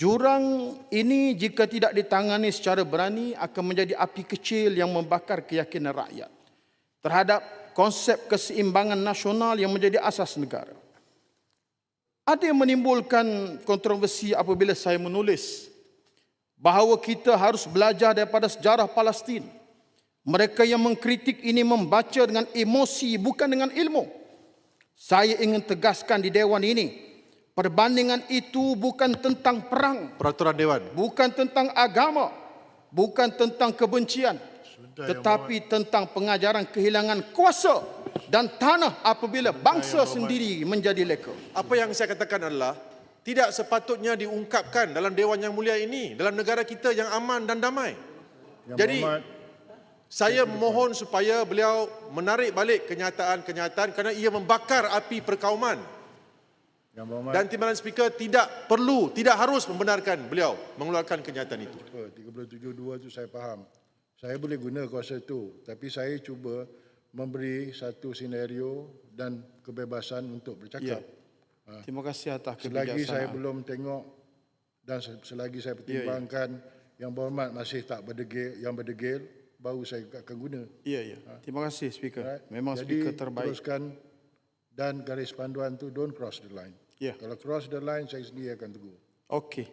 Jurang ini jika tidak ditangani secara berani akan menjadi api kecil yang membakar keyakinan rakyat terhadap konsep keseimbangan nasional yang menjadi asas negara. Ada yang menimbulkan kontroversi apabila saya menulis bahawa kita harus belajar daripada sejarah Palestin. Mereka yang mengkritik ini membaca dengan emosi bukan dengan ilmu. Saya ingin tegaskan di dewan ini, perbandingan itu bukan tentang perang, Peraturan Dewan. bukan tentang agama, bukan tentang kebencian, tetapi tentang pengajaran kehilangan kuasa dan tanah apabila bangsa sendiri menjadi leka. Apa yang saya katakan adalah tidak sepatutnya diungkapkan dalam Dewan Yang Mulia ini, dalam negara kita yang aman dan damai. Yang Jadi Berhormat, saya memohon supaya beliau menarik balik kenyataan-kenyataan kerana ia membakar api perkauman. Yang Berhormat Dan Timbalan Speaker tidak perlu, tidak harus membenarkan beliau mengeluarkan kenyataan itu. apa, 372 tu saya faham. Saya boleh guna kuasa itu, tapi saya cuba memberi satu senario dan kebebasan untuk bercakap. Terima kasih atas Selagi saya kebijaksanaan. belum tengok dan se- selagi saya pertimbangkan yang berhormat masih tak berdegil, yang berdegil, baru saya akan guna. Ya, ya. Terima kasih Speaker. Alright? Memang Jadi, Speaker terbaik. teruskan dan garis panduan tu don't cross the line. Ya. Kalau cross the line, saya sendiri akan tegur. Okey.